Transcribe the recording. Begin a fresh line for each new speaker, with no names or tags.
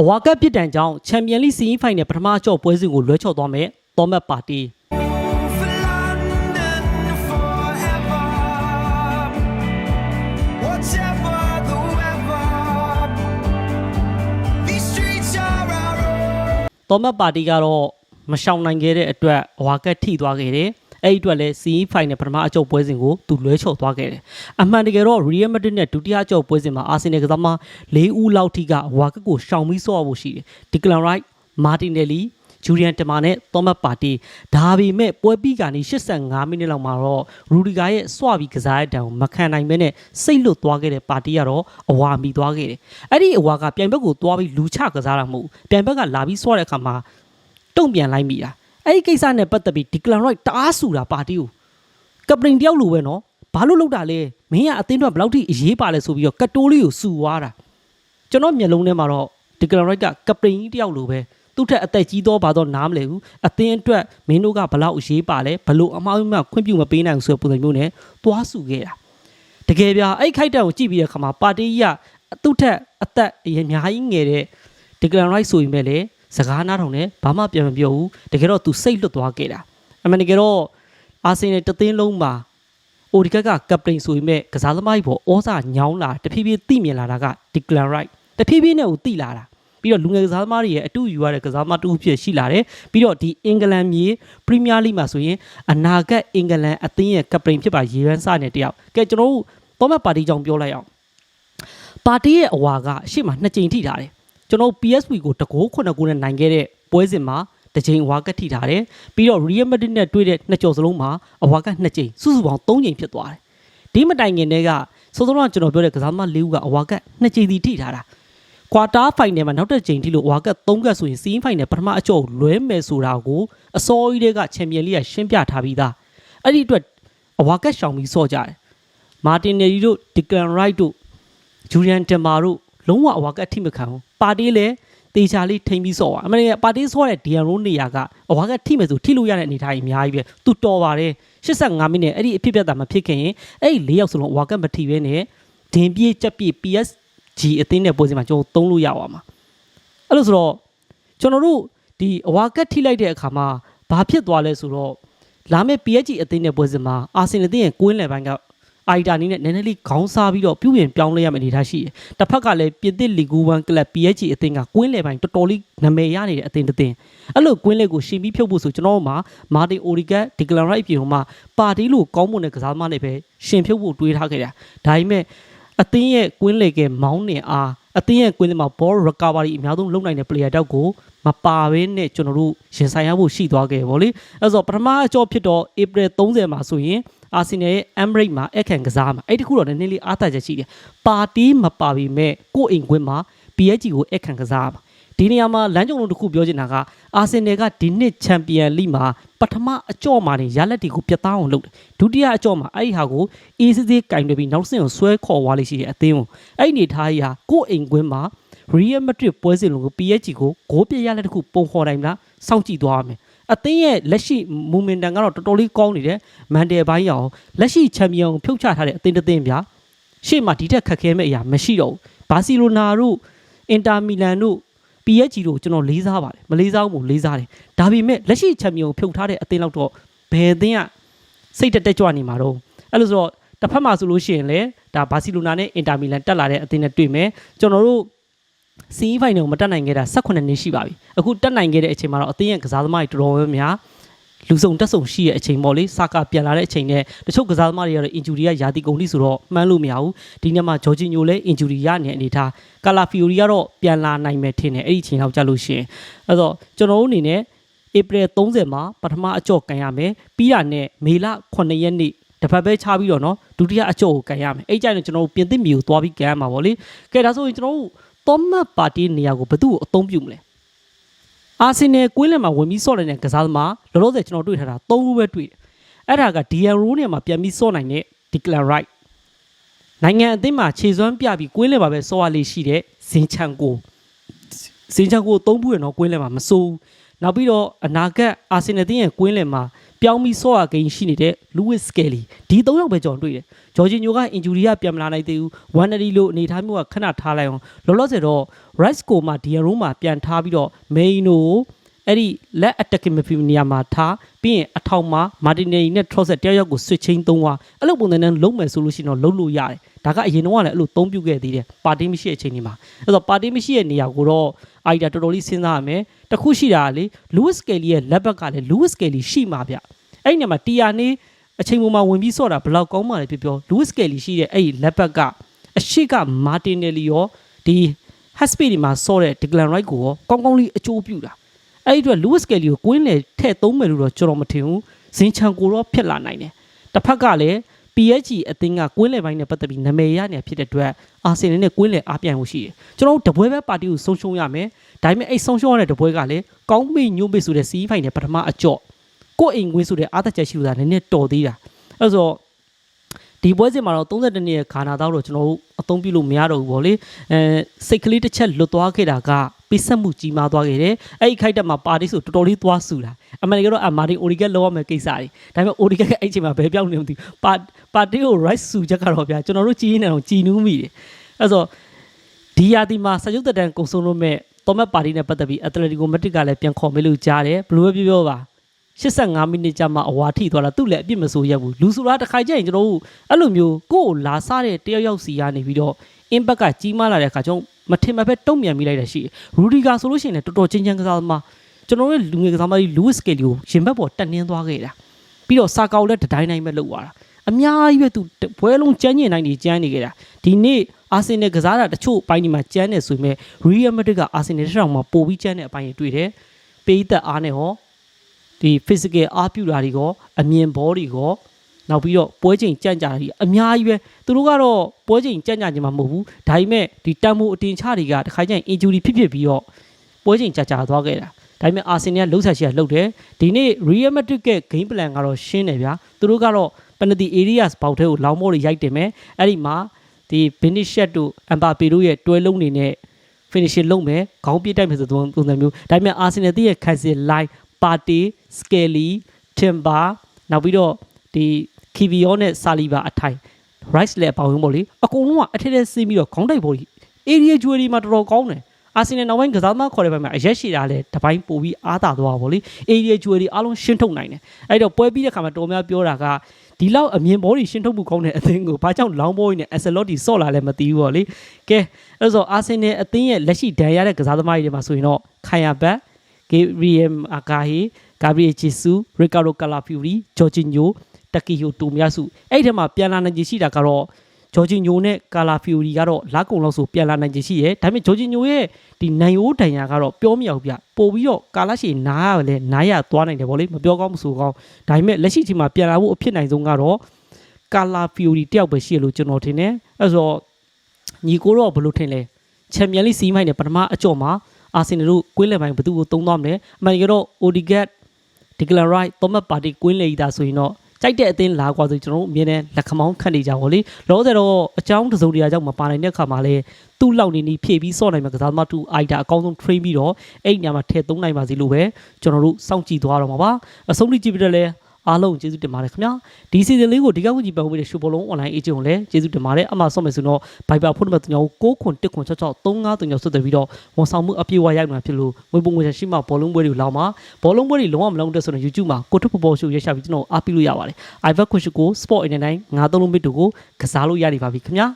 အဝါကပ်ပြစ်ဒဏ်ကြောင့်ချန်ပီယံလိစီးဖိုင်နယ်ပထမအကျော့ပွဲစဉ်ကိုလွှဲချော်သွားမယ်သောမတ်ပါတီ
For London forever. Whatever the weather, these streets are our own.
သောမတ်ပါတီကတော့မရှောင်နိုင်ခဲ့တဲ့အတွက်အဝါကပ်ထိသွားခဲ့တယ် အဲ့ဒီအတွက်လဲစီးဖိုင်နယ်ပထမအကျော့ပွဲစဉ်ကိုသူလွှဲချော်သွားခဲ့တယ်အမှန်တကယ်တော့ Real Madrid နဲ့ဒုတိယအကျော့ပွဲစဉ်မှာအာဆင်နယ်ကစားမ၄ဦးလောက်ထိကအဝါကပ်ကိုရှောင်ပြီးဆော့ရဖို့ရှိတယ်ဒီကလန်ရိုက်မာတင်နယ်လီဂျူရီယန်တမာနဲ့သောမတ်ပါတီဒါပေမဲ့ပွဲပြီးကနေ85မိနစ်လောက်မှာတော့ရူဒီဂါရဲ့စွပြီးကစားတဲ့တံကိုမခံနိုင်မဲနဲ့စိတ်လွတ်သွားခဲ့တဲ့ပါတီကတော့အဝါမီသွားခဲ့တယ်အဲ့ဒီအဝါကပြိုင်ဘက်ကိုသွားပြီးလူချကစားတာမဟုတ်ဘူးပြိုင်ဘက်ကလာပြီးစွတဲ့အခါမှာတုံ့ပြန်လိုက်မိတာ အဲ့ဒီကိစ္စနဲ့ပတ်သက်ပြီးဒီကလန်ရိုက်တအားဆူတာပါတီကိုကပရင်တယောက်လိုပဲနော်ဘာလို့လောက်တာလဲမင်းကအသင်းအတွက်ဘယ်လောက်ထိအရေးပါလဲဆိုပြီးတော့ကတိုးလေးကိုဆူသွားတာကျွန်တော်မျက်လုံးထဲမှာတော့ဒီကလန်ရိုက်ကကပရင်ကြီးတယောက်လိုပဲသူ့ထက်အသက်ကြီးတော့ဘာတော့နားမလဲဘူးအသင်းအတွက်မင်းတို့ကဘယ်လောက်အရေးပါလဲဘလို့အမှားမှခွင့်ပြုမပေးနိုင်ဘူးဆိုတဲ့ပုံစံမျိုးနဲ့သွားဆူခဲ့တာတကယ်ပြအဲ့ခိုက်တန်ကိုကြည့်ပြီးတဲ့အခါမှာပါတီကြီးကသူ့ထက်အသက်အများကြီးငယ်တဲ့ဒီကလန်ရိုက်ဆိုရင်ပဲလေ စကားနားထောင်နဲ့ဘာမှပြန်မပြောဘူးတကယ်တော့သူစိတ်လွတ်သွားခဲ့တာအမှန်တကယ်တော့အာဆင်နယ်တသင်းလုံးမှာအိုဒီကက်ကကပတိန်ဆိုရင်ပဲကစားသမားကြီးပေါ်ဩစာညောင်းလာတဖြည်းဖြည်းသိမြင်လာတာကဒီကလန်ရိုက်တဖြည်းဖြည်းနဲ့ကိုသိလာတာပြီးတော့လူငယ်ကစားသမားတွေရဲ့အတူယူရတဲ့ကစားသမားတူဖြစ်ရှိလာတယ်ပြီးတော့ဒီအင်္ဂလန်မြေပရီးမီးယားလိမှာဆိုရင်အနာဂတ်အင်္ဂလန်အသင်းရဲ့ကပတိန်ဖြစ်ပါရေရန်စတဲ့တယောက်ကဲကျွန်တော်တို့တော့မတ်ပါတီကြောင့်ပြောလိုက်အောင်ပါတီရဲ့အဝါကရှေ့မှာနှစ်ကြိမ်ထိထားတယ် ကျွန်တော် PSV ကိုတကိုးခုနှစ်ကိုနဲ့နိုင်ခဲ့တဲ့ပွဲစဉ်မှာတစ်ကြိမ်အဝါကထိထားတယ်ပြီးတော့ Real Madrid နဲ့တွေ့တဲ့နှစ်ကြော်စလုံးမှာအဝါကနှစ်ကြိမ်စုစုပေါင်း၃ကြိမ်ဖြစ်သွားတယ်ဒီမတိုင်ခင်တည်းကစောစောကကျွန်တော်ပြောတဲ့ကစားမ၄ဦးကအဝါကနှစ်ကြိမ်စီထိထားတာကွာတာဖိုင်နယ်မှာနောက်တစ်ကြိမ်ထိလို့အဝါက၃ကဆိုရင်စီးရင်ဖိုင်နယ်ပထမအကျော်လွဲမယ်ဆိုတာကိုအစောကြီးတည်းကချန်ပီယံလိကရှင်းပြထားပြီးသားအဲ့ဒီအတွက်အဝါကရှောင်ပြီးစော့ကြတယ်မာတင်နယ်ရီတို့ဒီကန်ရိုက်တို့ဂျူရီယန်တင်မာတို့ လုံးဝအဝါကအထိမခံဘူးပါတီလည်းတေချာလေးထိမ့်ပြီးဆော့ပါအမေကပါတီဆော့တဲ့ဒီယန်ရိုးနေရာကအဝါကထိမယ်ဆိုထိလို့ရတဲ့အနေအထားကြီးအများကြီးပဲသူတော်ပါတယ်85မိနစ်အဲ့ဒီအဖြစ်ပြတ်တာမဖြစ်ခင်ရင်အဲ့ဒီ၄ယောက်စလုံးအဝါကမထိပဲနဲ့ဒင်ပြေးချက်ပြေး PSG အသင်းနဲ့ပွဲစဉ်မှာကျွန်တော်သုံးလို့ရပါမှာအဲ့လိုဆိုတော့ကျွန်တော်တို့ဒီအဝါကထိလိုက်တဲ့အခါမှာဘာဖြစ်သွားလဲဆိုတော့လာမယ့် PSG အသင်းနဲ့ပွဲစဉ်မှာအာဆင်နယ်အသင်းရဲ့ကွင်းလယ်ပိုင်းက အိုက်တာနီနဲ့နည်းနည်းလေးခေါင်းစားပြီးတော့ပြုပြင်ပြောင်းလဲရမယ့်အနေအထားရှိတယ်။တစ်ဖက်ကလည်းပြင်သစ်လီဂူ1ကလပ် PSG အသင်းကကွင်းလေပိုင်းတော်တော်လေးနာမည်ရနေတဲ့အသင်းတစ်သင်း။အဲ့လိုကွင်းလေကိုရှင်ပြီးဖြုတ်ဖို့ဆိုကျွန်တော်တို့မှာမာတင်အိုရီကတ်ဒီကလန်ရိုက်ပြင်မှာပါတီလို့ကောင်းမွန်တဲ့ကစားသမားတွေပဲရှင်ဖြုတ်ဖို့တွေးထားခဲ့တာ။ဒါပေမဲ့အသင်းရဲ့ကွင်းလေကမောင်းနေအား အသင်းရဲ့ကွင်းထဲမှာ ball recovery အများဆုံးလုပ်နိုင်တဲ့ player တောက်ကိုမပါဘဲနဲ့ကျွန်တော်တို့ရင်ဆိုင်ရဖို့ရှိသွားခဲ့ဗောလေ။အဲ့ဆိုပထမအကြောဖြစ်တော့ April 30မှာဆိုရင်အာဆင်နယ်ရဲ့ Emirates မှာအခန့်ကစားမှာအဲ့ဒီခုတော့နည်းနည်းလေးအားသာချက်ရှိတယ်ပါတီမပါပေမဲ့ကိုယ့်အိမ်ကွင်းမှာ PSG ကိုအခန့်ကစားမှာ ဒီနေရာမှာလမ်းကြုံလုံးတစ်ခုပြောချင်တာကအာဆင်နယ်ကဒီနှစ်ချန်ပီယံလိမှာပထမအကြော့မှာနေရလက်တီကိုပြတ်သားအောင်လုပ်တယ်ဒုတိယအကြော့မှာအဲ့ဒီဟာကိုအေးစစ်စစ်ကင်တွေပြီးနောက်ဆင့်ကိုဆွဲခေါ်သွားလိမ့်ရှိတဲ့အသင်းကိုအဲ့ဒီနေထားကြီးဟာကိုယ့်အိမ်ကွင်းမှာ Real Madrid ပွဲစဉ်လုံးကို PSG ကိုဂိုးပြရလက်တစ်ခုပုံခေါ်နိုင်မလားစောင့်ကြည့်သွားရမယ်အသင်းရဲ့လက်ရှိမူမင်တန်ကတော့တော်တော်လေးကောင်းနေတယ်မန်တယ်ဘိုင်းရအောင်လက်ရှိချန်ပီယံကိုဖြုတ်ချထားတဲ့အသင်းတစ်သင်းဗျာရှေ့မှာဒီထက်ခက်ခဲမဲ့အရာမရှိတော့ဘူးဘာစီလိုနာတို့အင်တာမီလန်တို့ PSG တို့ကျွန်တော်လေးစားပါတယ်မလေးစားဘူးမို့လေးစားတယ်ဒါပေမဲ့လက်ရှိချန်ပီယံကိုဖြုတ်ထားတဲ့အသင်းလောက်တော့ဘယ်အသင်းကစိတ်တက်တက်ကြွနေမှာတော့အဲ့လိုဆိုတော့တစ်ဖက်မှာဆိုလို့ရှိရင်လေဒါဘာစီလိုနာနဲ့အင်တာမီလန်တက်လာတဲ့အသင်းနဲ့တွေ့မယ်ကျွန်တော်တို့စီးဖိုင်နယ်ကိုမတက်နိုင်ခဲ့တာ18နှစ်ရှိပါပြီအခုတက်နိုင်ခဲ့တဲ့အချိန်မှာတော့အသင်းရဲ့ကစားသမားတွေတော်တော်များများ လူစုံတက်ဆုံရှိရဲ့အချိန်ပေါ့လေစကားပြန်လာတဲ့အချိန်နဲ့တချို့ကစားသမားတွေကတော့ injury ကယာတီကုန်လိဆိုတော့မှန်းလို့မရဘူးဒီနေ့မှာဂျော်ဂျီညိုလည်း injury ရနေတဲ့အနေထားကာလာဖီယိုရီကတော့ပြန်လာနိုင်မယ်ထင်တယ်အဲ့ဒီအချိန်လောက်ကြာလို့ရှိရင်အဲ့တော့ကျွန်တော်တို့အနေနဲ့ဧပြီ30မှာပထမအကြော့ကန်ရမယ်ပြီးတာနဲ့မေလ9ရက်နေ့တပတ်ပဲချပြီးတော့နော်ဒုတိယအကြော့ကိုကန်ရမယ်အဲ့ကြိုင်တော့ကျွန်တော်တို့ပြင်သစ်မီကိုသွားပြီးကန်ရမှာပေါ့လေကဲဒါဆိုရင်ကျွန်တော်တို့ Thomas Party နေရာကိုဘယ်သူ့ကိုအသုံးပြုမလဲ အာဆင်နယ်ကွင်းလယ်မှာဝင်ပြီးစော့နေတဲ့ကစားသမားလောလောဆယ်ကျွန်တော်တွေ့ထားတာ၃ခုပဲတွေ့တယ်အဲ့ဒါကဒီယန်ရိုးနေရာမှာပြန်ပြီးစော့နိုင်တဲ့ဒီကလန်ရိုက်နိုင်ငံအသင်းမှာခြေစွမ်းပြပြီးကွင်းလယ်မှာပဲစော့ရလေးရှိတဲ့ဇင်ချန်ကိုဇင်ချန်ကိုသုံးဘူးရနော်ကွင်းလယ်မှာမစိုးဘူးနောက်ပြီးတော့အနာဂတ်အာဆင်နယ်တင်းရဲ့ကွင်းလယ်မှာ ပြောင်းပြီးဆော့ရကိန်းရှိနေတဲ့ Lewis Skelly ဒီ၃ယောက်ပဲကျွန်တော်တွေ့တယ်ဂျော်ဂျီညိုကအင်ဂျူရီကပြန်မလာနိုင်သေးဘူးဝမ်နရီလိုအနေထားမျိုးကခဏထားလိုက်အောင်လောလောဆယ်တော့ Rice ကိုမှဒီယရုံးမှာပြန်ထားပြီးတော့ Maino ကိုအဲ့ဒီလက် attacking midfield နေရာမှာထားပြီးရင်အထောင်မှာ Martinelli နဲ့ Trossard တယောက်ယောက်ကို switch chain သုံးသွားအဲ့လိုပုံစံနဲ့လုံးမယ်ဆိုလို့ရှိရင်တော့လုံးလို့ရတယ်ဒါကအရင်တော့ကလည်းအဲ့လိုသုံးပြုခဲ့သေးတယ်ပါတီမရှိတဲ့အချိန်ဒီမှာအဲ့တော့ပါတီမရှိတဲ့နေရာကိုတော့အာဒီတာတော်တော်လေးစဉ်းစားရမယ် တခုရှိတာကလေ Lewis Skelly ရဲ့လက်ဘက်ကလည်း Lewis Skelly ရှိမှာဗျအဲ့ဒီနေရာမှာတီယာနေအချိန်ပေါ်မှာဝင်ပြီးဆော့တာဘယ်လောက်ကောင်းမှလဲဖြစ်ပြော Lewis Skelly ရှိတဲ့အဲ့ဒီလက်ဘက်ကအရှိက Martinelli ရောဒီ Haspe ဒီမှာဆော့တဲ့ Declan Rice ကိုရောကောင်းကောင်းလေးအကျိုးပြုတာအဲ့ဒီအတွက် Lewis Kelly ကိုကွင်းလေထည့်သုံးမယ်လို့တော့ကျွန်တော်မထင်ဘူးဇင်ချန်ကိုတော့ဖြစ်လာနိုင်တယ်တစ်ဖက်ကလည်း PSG အသင်းကကွင်းလေပိုင်းနဲ့ပတ်သက်ပြီးနာမည်ရနေဖြစ်တဲ့အတွက်အာဆင်နယ်နဲ့ကွင်းလေအားပြိုင်မှုရှိတယ်ကျွန်တော်တို့တပွဲပဲပါတီကိုဆုံးရှုံးရမယ်ဒါပေမဲ့အဲ့ဆုံးရှုံးရတဲ့တပွဲကလည်းကောင်းမိညို့မိဆိုတဲ့စီးဖိုင်နဲ့ပထမအကြော့ကိုယ့်အိမ်ကွင်းဆိုတဲ့အားသက်ချက်ရှိလို့သာနည်းနည်းတော်သေးတာအဲ့ဆိုတော့ဒီပွဲစဉ်မှာတော့32နှစ်ရဲ့ခါနာတော့တော့ကျွန်တော်တို့အသုံးပြုလို့မရတော့ဘူးဗောလေအဲစိတ်ကလေးတစ်ချက်လွတ်သွားခဲ့တာက ပိဆက်မှုကြီးမားသွားခဲ့တယ်အဲ့ဒီခိုက်တက်မှာပါတီဆိုတော်တော်လေးသွားဆူတာအမှန်တကယ်တော့အမာဒီအိုရီကက်လောက်ရမယ်ကိစ္စတွေဒါပေမဲ့အိုရီကက်ကအဲ့အချိန်မှာဘယ်ပြောင်းနေမသိဘူးပါပါတီကို right ဆူချက်ကတော့ဗျာကျွန်တော်တို့ကြီးနေအောင်ကြည်နူးမိတယ်အဲ့ဆိုဒီယာတီမှာစကြုတ်တတန်ကုံဆုံးလို့မဲ့တော်မက်ပါတီနဲ့ပတ်သက်ပြီးအက်တလက်တီကိုမက်တစ်ကလည်းပြန်ခေါ်မေးလို့ကြားတယ်ဘယ်လိုပဲပြောပြောပါ 85မိနစ်ကြာမှအဝါထိသွားတာသူ့လည်းအပြစ်မဆိုးရက်ဘူးလူဆိုတာတစ်ခါကျရင်ကျွန်တော်တို့အဲ့လိုမျိုးကိုယ့်ကိုလာစားတဲ့တယောက်ယောက်စီကနေပြီးတော့ impact ကကြီးမားလာတဲ့အခါကျတော့မထင်မှတ်ပဲတုံ့ပြန်မိလိုက်တာရှိတယ်ရူဒီဂါဆိုလို့ရှိရင်လည်းတော်တော်ချင်းချင်းကစားသမားကျွန်တော်တို့လူငယ်ကစားသမားကြီးလူးစ်ကယ်လီကိုရင်ဘက်ပေါ်တက်နှင်းသွားခဲ့တာပြီးတော့စာကောက်လည်းတတိုင်းတိုင်းပဲလှုပ်သွားတာအများကြီးပဲသူဘွဲလုံးကျန်းကျင်တိုင်းနေကျန်းနေခဲ့တာဒီနေ့အာဆင်နယ်ကစားတာတချို့အပိုင်းဒီမှာကျန်းနေဆိုပေမဲ့ရီယယ်မက်ဒရစ်ကအာဆင်နယ်တစ်ထောင်မှာပိုပြီးကျန်းတဲ့အပိုင်းတွေတွေ့တယ်ပေးသက်အားနဲ့ဟော ဒီ physical အားပြုတာတွေကောအမြင်ဘောတွေကောနောက်ပြီးတော့ပွဲချိန်ကြံ့ကြာကြီးအများကြီးပဲသူတို့ကတော့ပွဲချိန်ကြံ့ကြာခြင်းမှာမဟုတ်ဘူးဒါပေမဲ့ဒီတန်မိုးအတင်ချတွေကတခါကျရင် injury ဖြစ်ဖြစ်ပြီးတော့ပွဲချိန်ကြာကြာသွားခဲ့တာဒါပေမဲ့အာဆင်နယ်ကလှုပ်ဆက်ရှိရလှုပ်တယ်ဒီနေ့ Real Madrid ရဲ့ game plan ကတော့ရှင်းတယ်ဗျာသူတို့ကတော့ penalty areas ပေါက်ထဲကိုလောင်းမောတွေရိုက်တယ်မယ်အဲ့ဒီမှာဒီ Vinicius တို့ Mbappe တို့ရဲ့တွဲလုံးနေနဲ့ finishing လုပ်မယ်ခေါင်းပြစ်တိုက်မယ်ဆိုတဲ့ပုံစံမျိုးဒါပေမဲ့ Arsenal တည်းရဲ့ cancel line Partey Skelly Timber နောက်ပြီးတော့ဒီ Kivior နဲ့ Saliba အထိုင် Rice လည်းအပေါင်းပေါ့လေအကုန်လုံးကအထက်ထက်ဆင်းပြီးတော့ခေါင်းတိုက်ပေါ်ကြီး area jewelry မှာတော်တော်ကောင်းတယ်အာဆင်နယ်နောက်ပိုင်းကစားသမားခေါ်တဲ့ဘက်မှာအရက်ရှိတာလဲတပိုင်းပို့ပြီးအားတာသွားပါဗောလေ area jewelry အားလုံးရှင်းထုတ်နိုင်တယ်အဲ့တော့ပွဲပြီးတဲ့ခါမှာတော်များပြောတာကဒီလောက်အမြင်ဘောတွေရှင်းထုတ်မှုကောင်းတဲ့အသင်းကိုဘာကြောင့်လောင်းဘောကြီးနဲ့ Ancelotti ဆော့လာလဲမသိဘူးဗောလေကဲအဲ့ဆိုအာဆင်နယ်အသင်းရဲ့လက်ရှိဒဏ်ရတဲ့ကစားသမားတွေမှာဆိုရင်တော့ခိုင်ယာဘတ် Gabriel Agahi Gabriel Jesus Ricardo Calafiori Jorginho တက်ကီယိုတိုမြစုအဲ့ဒီထဲမှာပြန်လာနိုင်ခြေရှိတာကတော့ဂျော်ဂျီညိုနဲ့ကာလာဖီယိုရီကတော့လက်ကုံလောက်ဆိုပြန်လာနိုင်ခြေရှိရဲဒါပေမဲ့ဂျော်ဂျီညိုရဲ့ဒီနိုင်ရိုးဒဏ်ရာကတော့ပြောမရဘူးဗျပို့ပြီးတော့ကာလာရှီနားရလဲနားရသွားနိုင်တယ်ဗောလေမပြောကောင်းမဆိုကောင်းဒါပေမဲ့လက်ရှိချိန်မှာပြန်လာဖို့အဖြစ်နိုင်ဆုံးကတော့ကာလာဖီယိုရီတယောက်ပဲရှိရလို့ကျွန်တော်ထင်တယ်အဲ့ဆိုတော့ညီကိုတော့ဘယ်လိုထင်လဲချန်ပီယံလိစီးမိုင်းနဲ့ပထမအကြော့မှာ အာဆင်နယ်တို့ကွင်းလယ်ပိုင်းဘသူကိုသုံးသွားမလဲအမှန်တကယ်တော့ Odegaard Declan Rice သောမတ်ပါတီကွင်းလေဒါဆိုရင်တော့ကြိုက်တဲ့အသင်းလာကွာဆိုကျွန်တော်တို့အမြဲတမ်းလက်ခမောင်းခတ်နေကြပါလေလောဆယ်တော့အချောင်းတစုံတရာကြောင့်မပါနိုင်တဲ့ခါမှာလဲသူ့လောက်နေနေဖြည့်ပြီးဆော့နိုင်မှာကစားသမားတူအိုက်တာအကောင်းဆုံး train ပြီးတော့အဲ့ညမှာထည့်သုံးနိုင်ပါစီလို့ပဲကျွန်တော်တို့စောင့်ကြည့်သွားတော့မှာပါအဆုံးထိကြည့်ပြီးတော့လဲ အားလုံးကျေးဇူးတင်ပါတယ်ခင်ဗျာဒီ season လေးကိုဒီကောက်ဝင်ကြည့်ပတ်ဖို့တဲ့ရှူဘောလုံး online agent ကိုလည်းကျေးဇူးတင်ပါတယ်အမှဆော့မယ်ဆိုတော့ Viber ဖုန်းနံပါတ်3ကို6ခွန်1ခွန်6 6 3 5 3ဆက်သွယ်ပြီးတော့ဝန်ဆောင်မှုအပြည့်အဝရိုက်မှာဖြစ်လို့ငွေပုံငွေချရှိမှဘောလုံးပွဲတွေလောက်မှာဘောလုံးပွဲတွေလုံးဝမလုံးတဲ့ဆိုတော့ YouTube မှာကိုထုပ်ပေါ်ရှုရရှာပြီးကျွန်တော်အားပေးလို့ရပါတယ် iVer ခွန်ရှိကို Sport 89 9သုံးလုံးမစ်တူကိုကစားလို့ရနေပါပြီခင်ဗျာ